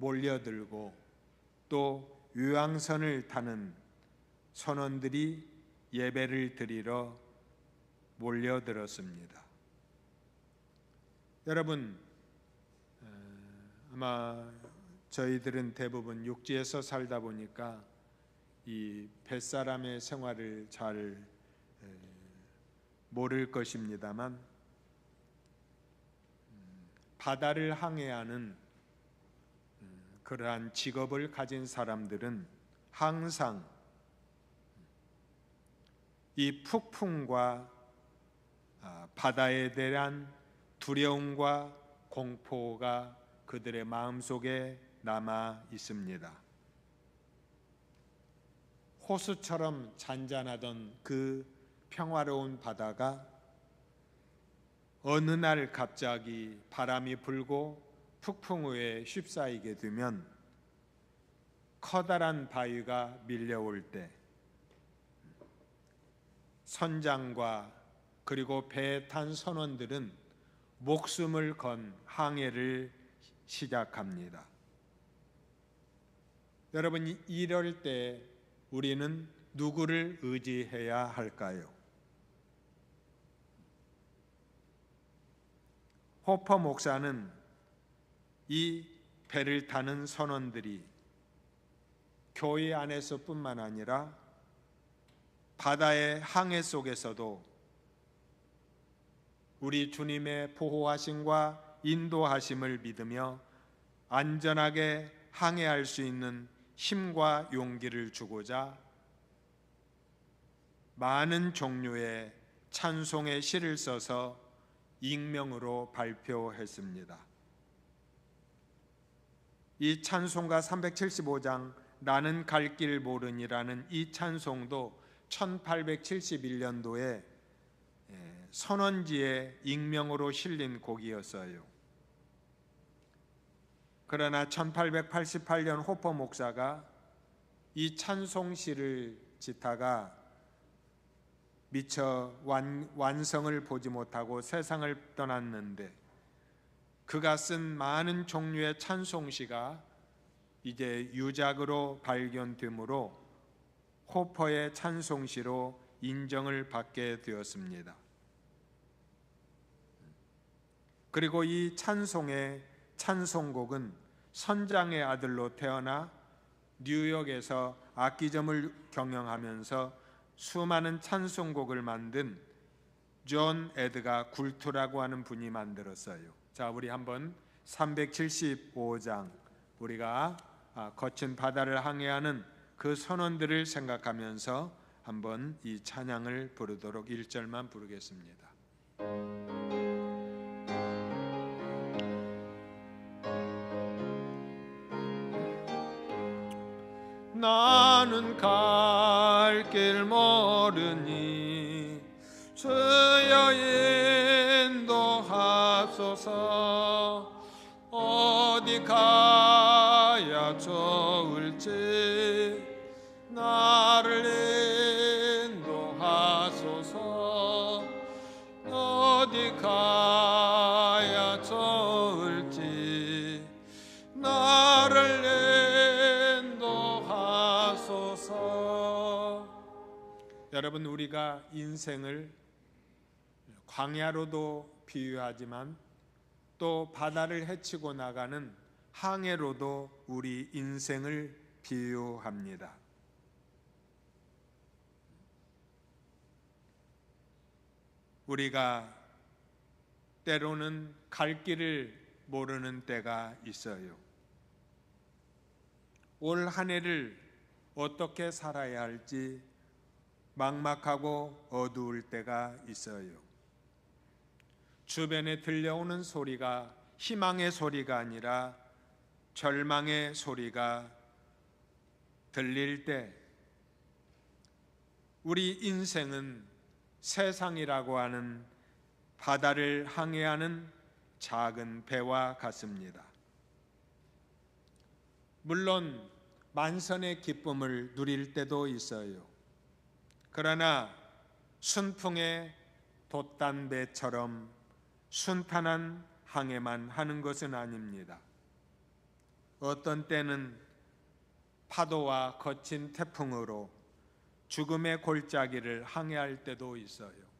몰려들고 또 유황선을 타는 선원들이 예배를 드리러 몰려들었습니다. 여러분 아마 저희들은 대부분 육지에서 살다 보니까 이 뱃사람의 생활을 잘 모를 것입니다만 음, 바다를 항해하는 음, 그러한 직업을 가진 사람들은 항상 이 폭풍과 아, 바다에 대한 두려움과 공포가 그들의 마음속에 남아 있습니다. 호수처럼 잔잔하던 그 평화로운 바다가 어느 날 갑자기 바람이 불고 폭풍우에 휩싸이게 되면 커다란 바위가 밀려올 때 선장과 그리고 배에 탄 선원들은 목숨을 건 항해를 시작합니다. 여러분 이럴 때 우리는 누구를 의지해야 할까요? 호퍼 목사는 이 배를 타는 선원들이 교회 안에서뿐만 아니라 바다의 항해 속에서도 우리 주님의 보호하심과 인도하심을 믿으며 안전하게 항해할 수 있는 힘과 용기를 주고자 많은 종류의 찬송의 시를 써서 익명으로 발표했습니다. 이 찬송가 375장 나는 갈 길 모르니라는 이 찬송도 1871년도에 선원지에 익명으로 실린 곡이었어요. 그러나 1888년 호퍼 목사가 이 찬송시를 짓다가 미처 완, 완성을 보지 못하고 세상을 떠났는데 그가 쓴 많은 종류의 찬송시가 이제 유작으로 발견되므로 호퍼의 찬송시로 인정을 받게 되었습니다. 그리고 이 찬송의 찬송곡은 선장의 아들로 태어나 뉴욕에서 악기점을 경영하면서 수많은 찬송곡을 만든 존 에드가 굴투라고 하는 분이 만들었어요. 자, 우리 한번 375장 우리가 아, 거친 바다를 항해하는 그 선원들을 생각하면서 한번 이 찬양을 부르도록 1절만 부르겠습니다. 나는 갈 길 모르니 주여 인 도하소서. 어디 가야 좋을지 나를 인도하소서. 어디 인도하소서. 여러분 우리가 인생을 광야로도 비유하지만 또 바다를 헤치고 나가는 항해로도 우리 인생을 비유합니다. 우리가 때로는 갈 길을 모르는 때가 있어요. 올 한 해를 어떻게 살아야 할지 막막하고 어두울 때가 있어요. 주변에 들려오는 소리가 희망의 소리가 아니라 절망의 소리가 들릴 때 우리 인생은 세상이라고 하는 바다를 항해하는 작은 배와 같습니다. 물론 만선의 기쁨을 누릴 때도 있어요. 그러나 순풍의 돛단 배처럼 순탄한 항해만 하는 것은 아닙니다. 어떤 때는 파도와 거친 태풍으로 죽음의 골짜기를 항해할 때도 있어요.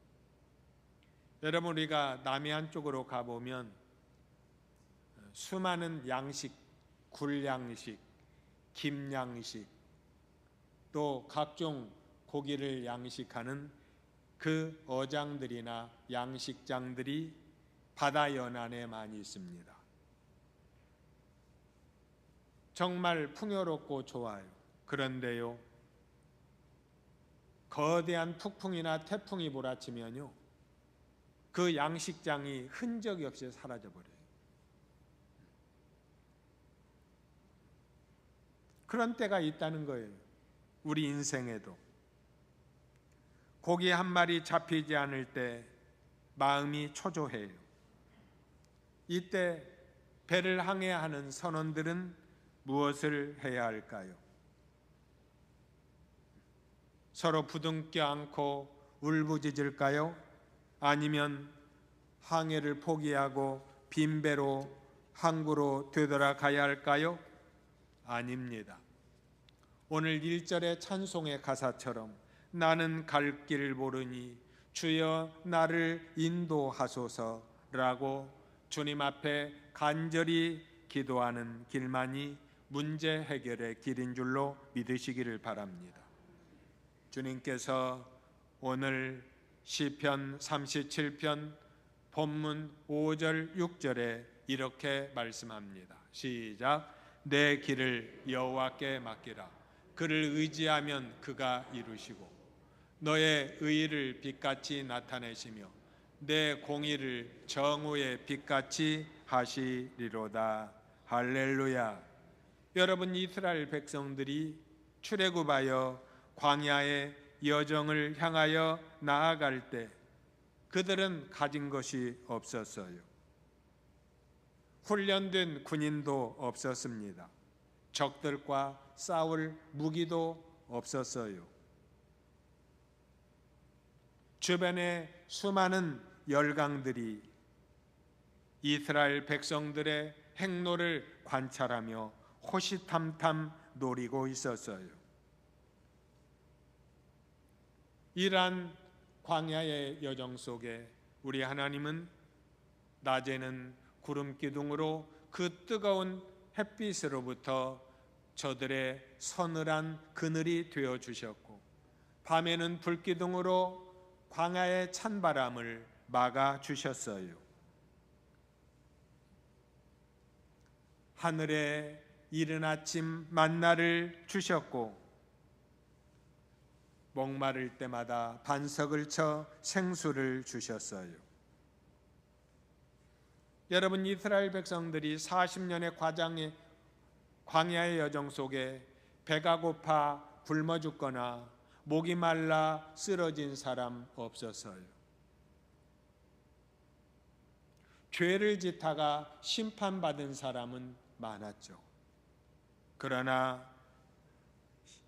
여러분 우리가 남해안 쪽으로 가보면 수많은 양식, 굴양식, 김양식 또 각종 고기를 양식하는 그 어장들이나 양식장들이 바다 연안에 많이 있습니다. 정말 풍요롭고 좋아요. 그런데요, 거대한 폭풍이나 태풍이 몰아치면요, 그 양식장이 흔적이 없이 사라져 버려요. 그런 때가 있다는 거예요. 우리 인생에도. 고기 한 마리 잡히지 않을 때 마음이 초조해요. 이때 배를 항해하는 선원들은 무엇을 해야 할까요? 서로 부둥켜 안고 울부짖을까요? 아니면 항해를 포기하고 빈배로 항구로 되돌아가야 할까요? 아닙니다. 오늘 1절의 찬송의 가사처럼 나는 갈 길을 모르니 주여 나를 인도하소서라고 주님 앞에 간절히 기도하는 길만이 문제 해결의 길인 줄로 믿으시기를 바랍니다. 주님께서 오늘 시편 37편 본문 5절 6절에 이렇게 말씀합니다. 시작 내 길을 여호와께 맡기라 그를 의지하면 그가 이루시고 너의 의를 빛같이 나타내시며 내 공의를 정오의 빛같이 하시리로다 할렐루야 여러분 이스라엘 백성들이 출애굽하여 광야의 여정을 향하여 나아갈 때 그들은 가진 것이 없었어요. 훈련된 군인도 없었습니다. 적들과 싸울 무기도 없었어요. 주변에 수많은 열강들이 이스라엘 백성들의 행로를 관찰하며 호시탐탐 노리고 있었어요. 이러한 광야의 여정 속에 우리 하나님은 낮에는 구름 기둥으로 그 뜨거운 햇빛으로부터 저들의 서늘한 그늘이 되어 주셨고 밤에는 불기둥으로 광야의 찬바람을 막아 주셨어요. 하늘에 이른 아침 만나를 주셨고 목마를 때마다 반석을 쳐 생수를 주셨어요. 여러분 이스라엘 백성들이 40년의 과장의 광야의 여정 속에 배가 고파 굶어 죽거나 목이 말라 쓰러진 사람 없었어요. 죄를 짓다가 심판받은 사람은 많았죠. 그러나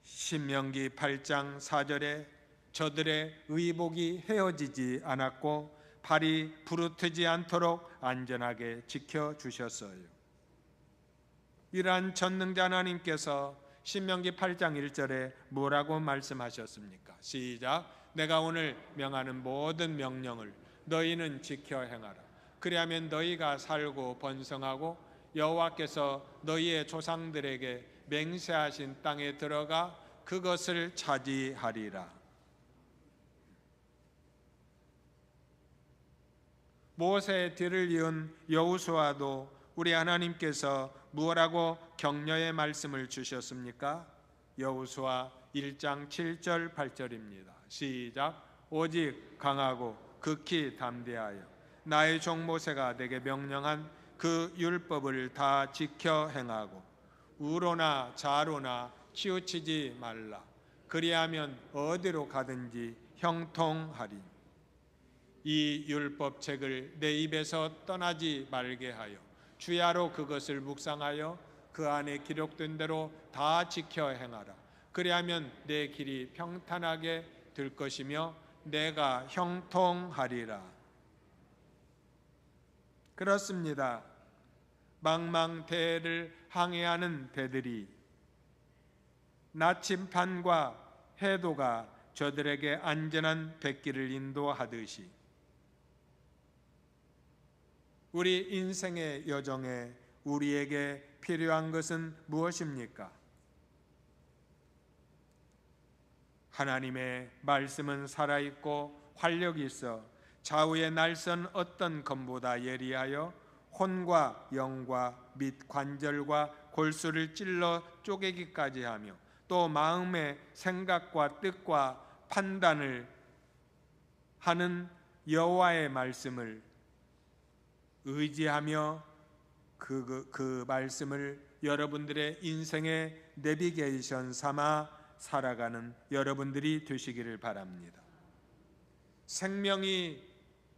신명기 8장 4절에 저들의 의복이 헤어지지 않았고 발이 부르트지 않도록 안전하게 지켜 주셨어요. 이러한 전능자 하나님께서 신명기 8장 1절에 뭐라고 말씀하셨습니까? 시작. 내가 오늘 명하는 모든 명령을 너희는 지켜 행하라. 그리하면 너희가 살고 번성하고 여호와께서 너희의 조상들에게 맹세하신 땅에 들어가 그것을 차지하리라. 모세의 뒤를 이은 여우수아도 우리 하나님께서 무엇라고 격려의 말씀을 주셨습니까? 여우수아 1장 7절 8절입니다. 시작. 오직 강하고 극히 담대하여 나의 종 모세가 내게 명령한 그 율법을 다 지켜 행하고 우로나 좌로나 치우치지 말라. 그리하면 어디로 가든지 형통하리. 이 율법책을 내 입에서 떠나지 말게 하여 주야로 그것을 묵상하여 그 안에 기록된 대로 다 지켜 행하라. 그리하면 내 길이 평탄하게 될 것이며 내가 형통하리라. 그렇습니다. 망망대해를 항해하는 배들이 나침판과 해도가 저들에게 안전한 백길을 인도하듯이 우리 인생의 여정에 우리에게 필요한 것은 무엇입니까? 하나님의 말씀은 살아있고 활력이 있어 좌우의 날선 어떤 검보다 예리하여 혼과 영과 및 관절과 골수를 찔러 쪼개기까지 하며 또 마음의 생각과 뜻과 판단을 하는 여호와의 말씀을 의지하며 그, 그, 그 말씀을 여러분들의 인생의 내비게이션 삼아 살아가는 여러분들이 되시기를 바랍니다. 생명이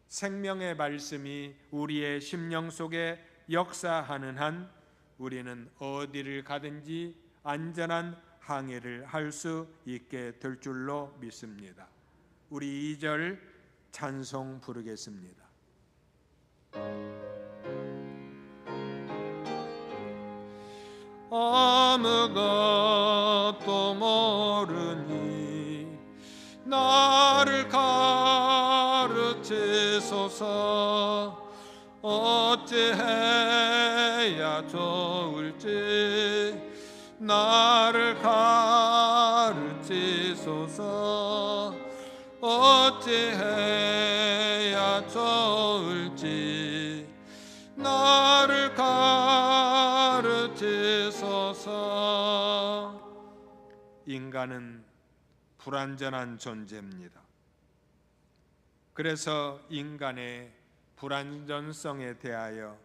생명의 말씀이 우리의 심령 속에 역사하는 한 우리는 어디를 가든지 안전한 항해를 할 수 있게 될 줄로 믿습니다. 우리 2절 찬송 부르겠습니다. 아무것도 모르니 나를 가 르치소서. 어찌해야 좋을지 나를 가르치소서. 어찌해야 좋을지 나를 가르치소서. 인간은 불완전한 존재입니다. 그래서 인간의 불완전성에 대하여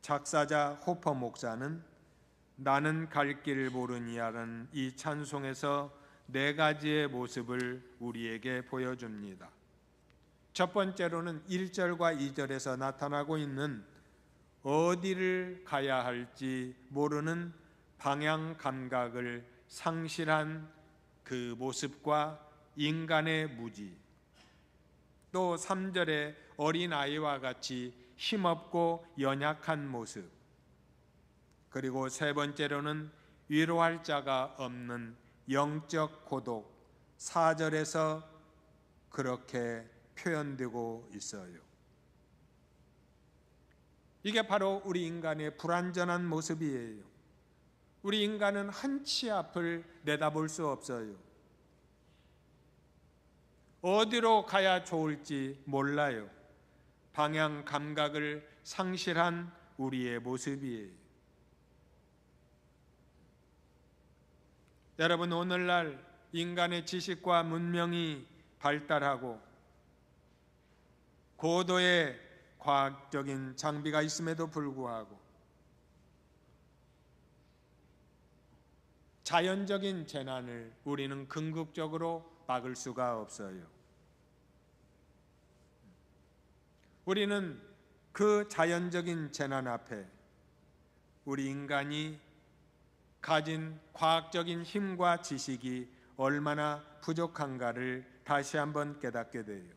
작사자 호퍼 목사는 나는 갈 길을 모르니라는 이 찬송에서 네 가지의 모습을 우리에게 보여줍니다. 첫 번째로는 1절과 2절에서 나타나고 있는 어디를 가야 할지 모르는 방향 감각을 상실한 그 모습과 인간의 무지. 또 3절에 어린아이와 같이 힘없고 연약한 모습. 그리고 세 번째로는 위로할 자가 없는 영적 고독 4절에서 그렇게 표현되고 있어요. 이게 바로 우리 인간의 불완전한 모습이에요. 우리 인간은 한 치 앞을 내다볼 수 없어요. 어디로 가야 좋을지 몰라요. 방향 감각을 상실한 우리의 모습이에요. 여러분 오늘날 인간의 지식과 문명이 발달하고 고도의 과학적인 장비가 있음에도 불구하고 자연적인 재난을 우리는 궁극적으로 막을 수가 없어요. 우리는 그 자연적인 재난 앞에 우리 인간이 가진 과학적인 힘과 지식이 얼마나 부족한가를 다시 한번 깨닫게 돼요.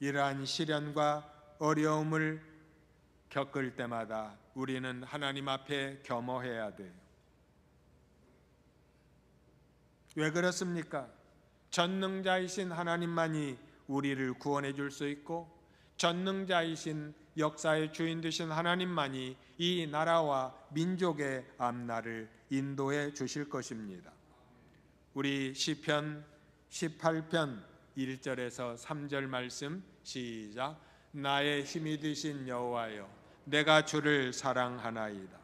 이러한 시련과 어려움을 겪을 때마다 우리는 하나님 앞에 겸허해야 돼요. 왜 그렇습니까? 전능자이신 하나님만이 우리를 구원해 줄 수 있고 전능자이신 역사의 주인 되신 하나님만이 이 나라와 민족의 앞날을 인도해 주실 것입니다. 우리 시편 18편 1절에서 3절 말씀 시작 나의 힘이 되신 여호와여 내가 주를 사랑하나이다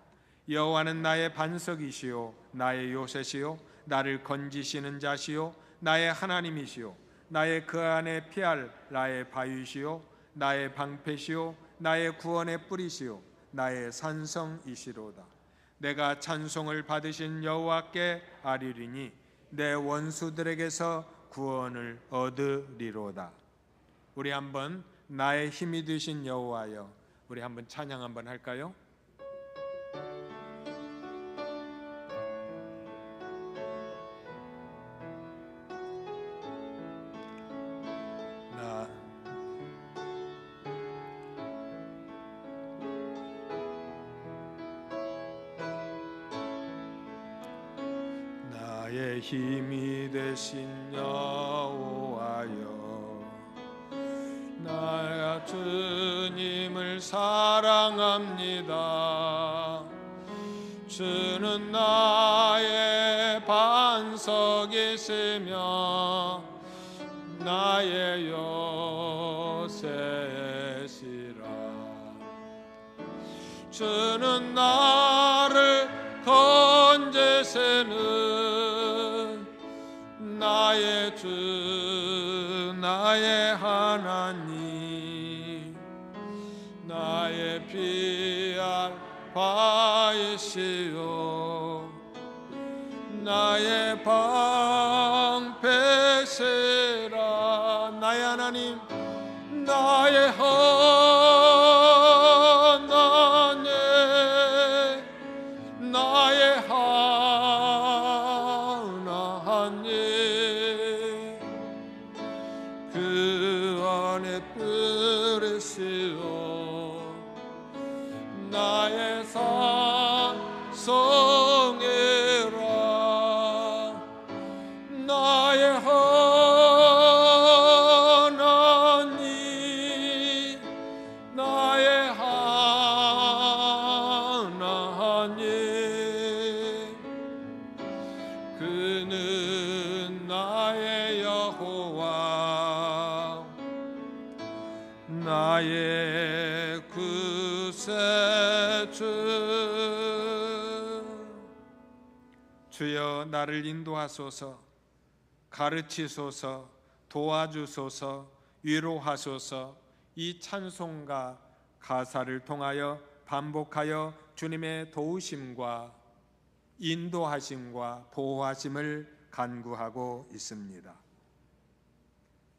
여호와는 나의 반석이시요 나의 요새시요 나를 건지시는 자시요 나의 하나님이시요 나의 그 안에 피할 나의 바위시요 나의 방패시요 나의 구원의 뿌리시요 나의 산성이시로다. 내가 찬송을 받으신 여호와께 아리리니 내 원수들에게서 구원을 얻으리로다. 우리 한번 나의 힘이 되신 여호와여 우리 한번 찬양 한번 할까요? 나의 힘이 되신 여호와여 나가 주님을 사랑합니다. 주는 나의 반석이시며 바이시요 나의 방 나의 구세주 주여 나를 인도하소서 가르치소서 도와주소서 위로하소서 이 찬송가 가사를 통하여 반복하여 주님의 도우심과 인도하심과 보호하심을 간구하고 있습니다.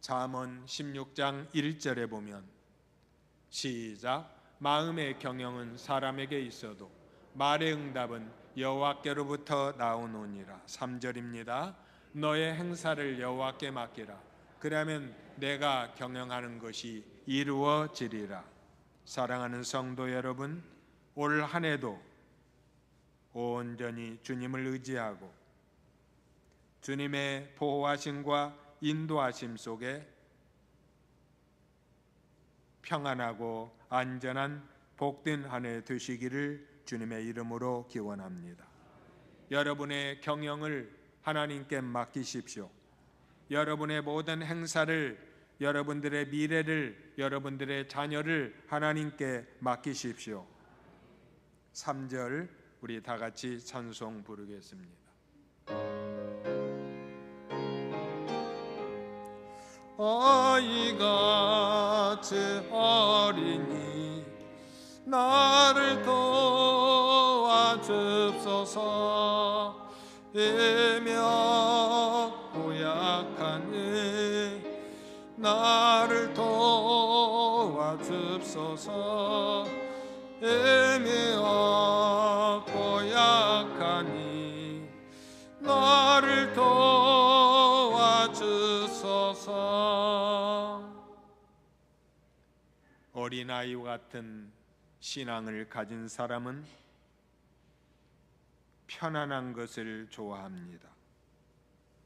잠언 16장 1절에 보면 시작 마음의 경영은 사람에게 있어도 말의 응답은 여호와께로부터 나오노니라 3절입니다. 너의 행사를 여호와께 맡기라. 그러면 내가 경영하는 것이 이루어지리라. 사랑하는 성도 여러분, 올 한 해도 온전히 주님을 의지하고 주님의 보호하심과 인도하심 속에 평안하고 안전한 복된 한 해 되시기를 주님의 이름으로 기원합니다. 여러분의 경영을 하나님께 맡기십시오. 여러분의 모든 행사를 여러분들의 미래를 여러분들의 자녀를 하나님께 맡기십시오. 3절 우리 다 같이 찬송 부르겠습니다. 아이같이 어리니 나를 도와줍소서. 애며 고약하니 나를 도와줍소서. 애며 어린아이와 같은 신앙을 가진 사람은 편안한 것을 좋아합니다.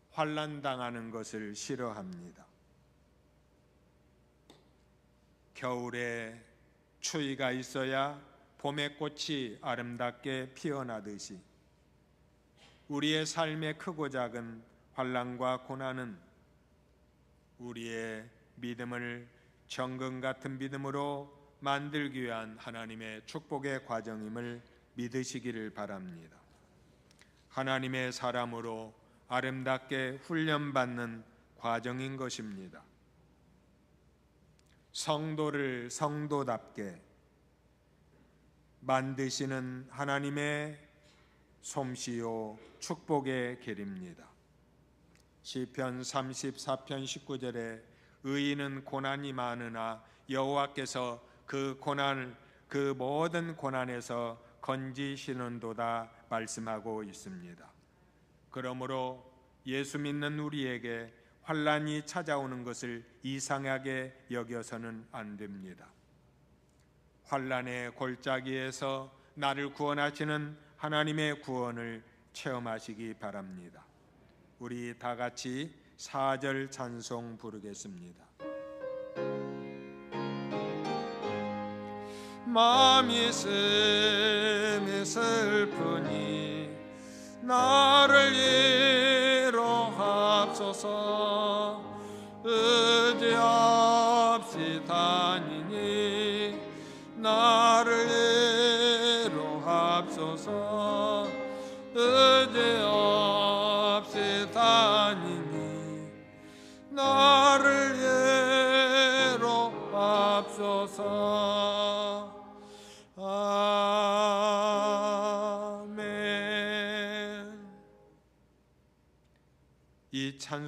환란 당하는 것을 싫어합니다. 겨울에 추위가 있어야 봄의 꽃이 아름답게 피어나듯이 우리의 삶의 크고 작은 환란과 고난은 우리의 믿음을 정금 같은 믿음으로 만들기 위한 하나님의 축복의 과정임을 믿으시기를 바랍니다. 하나님의 사람으로 아름답게 훈련받는 과정인 것입니다. 성도를 성도답게 만드시는 하나님의 솜씨요 축복의 길입니다. 시편 34편 19절에 의인은 고난이 많으나 여호와께서 그 고난을 그 모든 고난에서 건지시는도다 말씀하고 있습니다. 그러므로 예수 믿는 우리에게 환란이 찾아오는 것을 이상하게 여겨서는 안 됩니다. 환란의 골짜기에서 나를 구원하시는 하나님의 구원을 체험하시기 바랍니다. 우리 다 같이 사절 찬송 부르겠습니다. 마음이 스미 슬프니 나를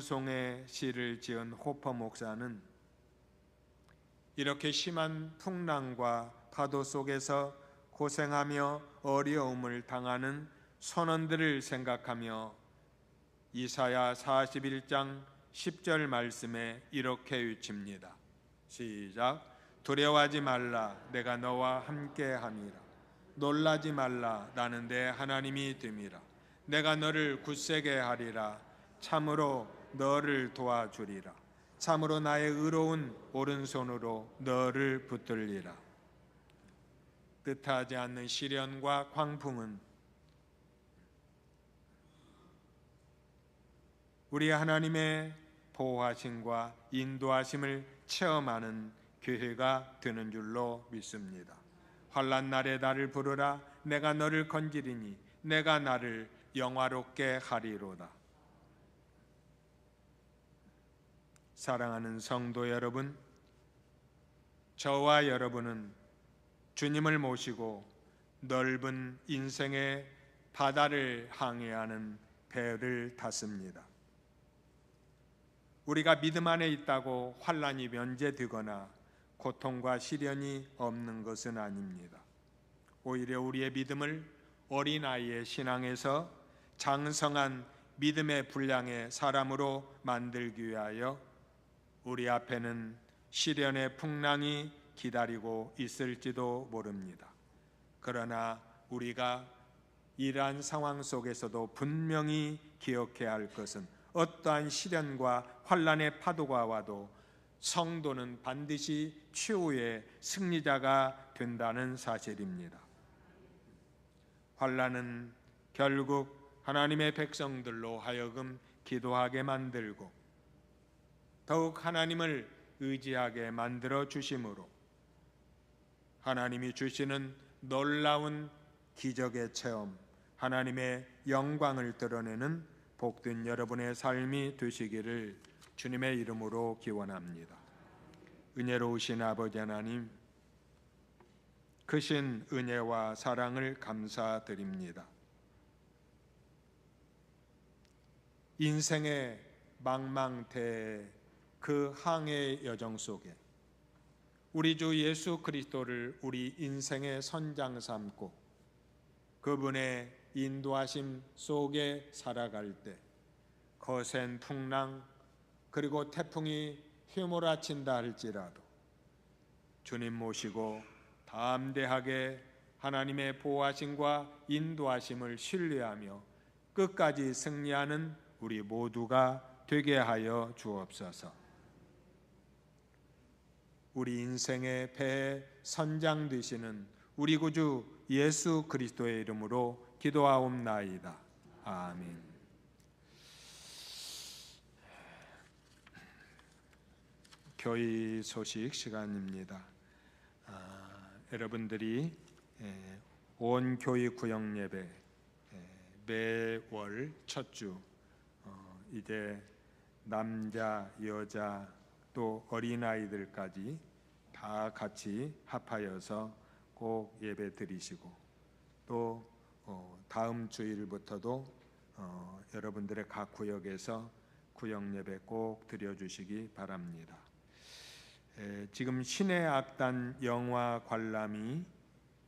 찬송의 시를 지은 호퍼 목사는 이렇게 심한 풍랑과 파도 속에서 고생하며 어려움을 당하는 선원들을 생각하며 이사야 41장 10절 말씀에 이렇게 외칩니다. 시작. 두려워하지 말라 내가 너와 함께 함이라. 놀라지 말라 나는 내 하나님이 됨이라. 내가 너를 굳세게 하리라. 참으로 너를 도와주리라. 참으로 나의 의로운 오른손으로 너를 붙들리라. 뜻하지 않는 시련과 광풍은 우리 하나님의 보호하심과 인도하심을 체험하는 교회가 되는 줄로 믿습니다. 환란 날에 나를 부르라 내가 너를 건지리니 내가 나를 영화롭게 하리로다. 사랑하는 성도 여러분, 저와 여러분은 주님을 모시고 넓은 인생의 바다를 항해하는 배를 탔습니다. 우리가 믿음 안에 있다고 환란이 면제되거나 고통과 시련이 없는 것은 아닙니다. 오히려 우리의 믿음을 어린아이의 신앙에서 장성한 믿음의 분량의 사람으로 만들기 위하여 우리 앞에는 시련의 풍랑이 기다리고 있을지도 모릅니다. 그러나 우리가 이러한 상황 속에서도 분명히 기억해야 할 것은 어떠한 시련과 환란의 파도가 와도 성도는 반드시 최후의 승리자가 된다는 사실입니다. 환란은 결국 하나님의 백성들로 하여금 기도하게 만들고 더욱 하나님을 의지하게 만들어 주심으로 하나님이 주시는 놀라운 기적의 체험, 하나님의 영광을 드러내는 복된 여러분의 삶이 되시기를 주님의 이름으로 기원합니다. 은혜로우신 아버지 하나님, 크신 은혜와 사랑을 감사드립니다. 인생의 망망대 그 항해 여정 속에 우리 주 예수 그리스도를 우리 인생의 선장 삼고 그분의 인도하심 속에 살아갈 때 거센 풍랑 그리고 태풍이 휘몰아친다 할지라도 주님 모시고 담대하게 하나님의 보호하심과 인도하심을 신뢰하며 끝까지 승리하는 우리 모두가 되게 하여 주옵소서. 우리 인생의 배에 선장 되시는 우리 구주 예수 그리스도의 이름으로 기도하옵나이다. 아멘. 교회 소식 시간입니다. 아, 여러분들이 에, 온 교회 구역 예배 에, 매월 첫주 어, 이제 남자 여자 또 어린 아이들까지 다 같이 합하여서 꼭 예배 드리시고 또 어, 다음 주일부터도 어, 여러분들의 각 구역에서 구역 예배 꼭 드려주시기 바랍니다. 에, 지금 신의 악단 영화 관람이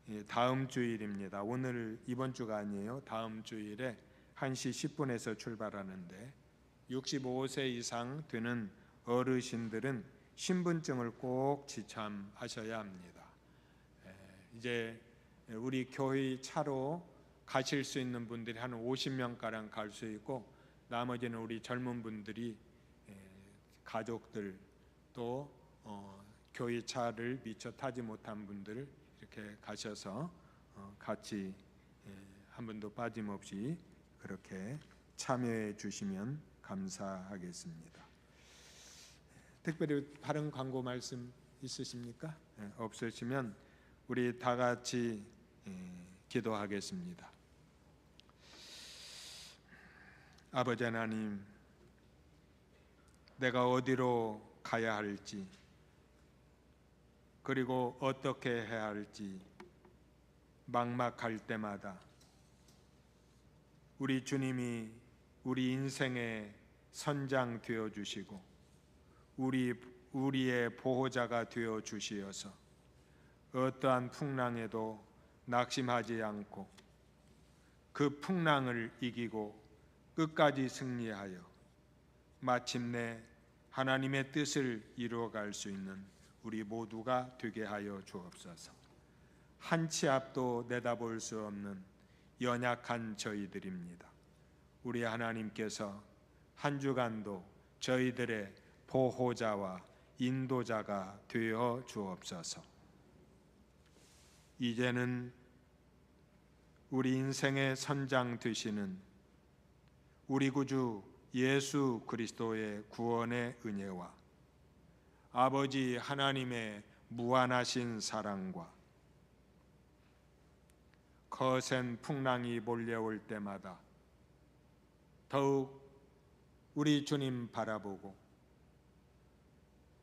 예, 다음 주일입니다. 오늘 이번 주가 아니에요. 다음 주일에 1시 10분에서 출발하는데 65세 이상 되는 어르신들은 신분증을 꼭 지참하셔야 합니다. 이제 우리 교회 차로 가실 수 있는 분들이 한 50명 가량 갈 수 있고 나머지는 우리 젊은 분들이 에, 가족들 또 어, 교회 차를 미처 타지 못한 분들 이렇게 가셔서 어, 같이 에, 한 분도 빠짐없이 그렇게 참여해 주시면 감사하겠습니다. 특별히 다른 광고 말씀 있으십니까? 예, 없으시면 우리 다 같이 예, 기도하겠습니다. 아버지 하나님, 내가 어디로 가야 할지, 그리고 어떻게 해야 할지 막막할 때마다 우리 주님이 우리 인생의 선장 되어 주시고 우리 우리의 보호자가 되어 주시어서 어떠한 풍랑에도 낙심하지 않고 그 풍랑을 이기고 끝까지 승리하여 마침내 하나님의 뜻을 이루어갈 수 있는 우리 모두가 되게 하여 주옵소서. 한 치 앞도 내다볼 수 없는 연약한 저희들입니다. 우리 하나님께서 한 주간도 저희들의 보호자와 인도자가 되어 주옵소서. 이제는 우리 인생의 선장 되시는 우리 구주 예수 그리스도의 구원의 은혜와 아버지 하나님의 무한하신 사랑과 거센 풍랑이 몰려올 때마다 더욱 우리 주님 바라보고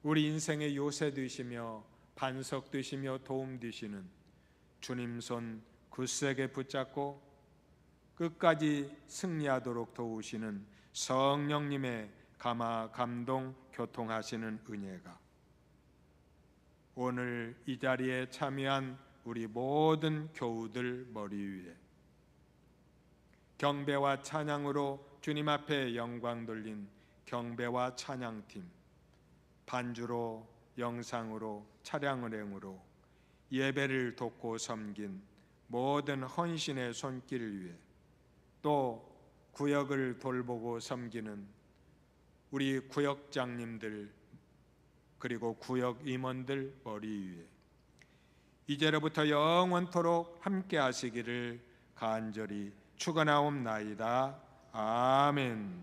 우리 인생의 요새 되시며 반석 되시며 도움 되시는 주님 손 굳세게 붙잡고 끝까지 승리하도록 도우시는 성령님의 감화 감동 교통하시는 은혜가 오늘 이 자리에 참여한 우리 모든 교우들 머리 위에 경배와 찬양으로 주님 앞에 영광 돌린 경배와 찬양팀 반주로 영상으로 차량 은행으로 예배를 돕고 섬긴 모든 헌신의 손길 위에 또 구역을 돌보고 섬기는 우리 구역장님들 그리고 구역 임원들 머리 위에 이제로부터 영원토록 함께 하시기를 간절히 축원하옵나이다. 아멘.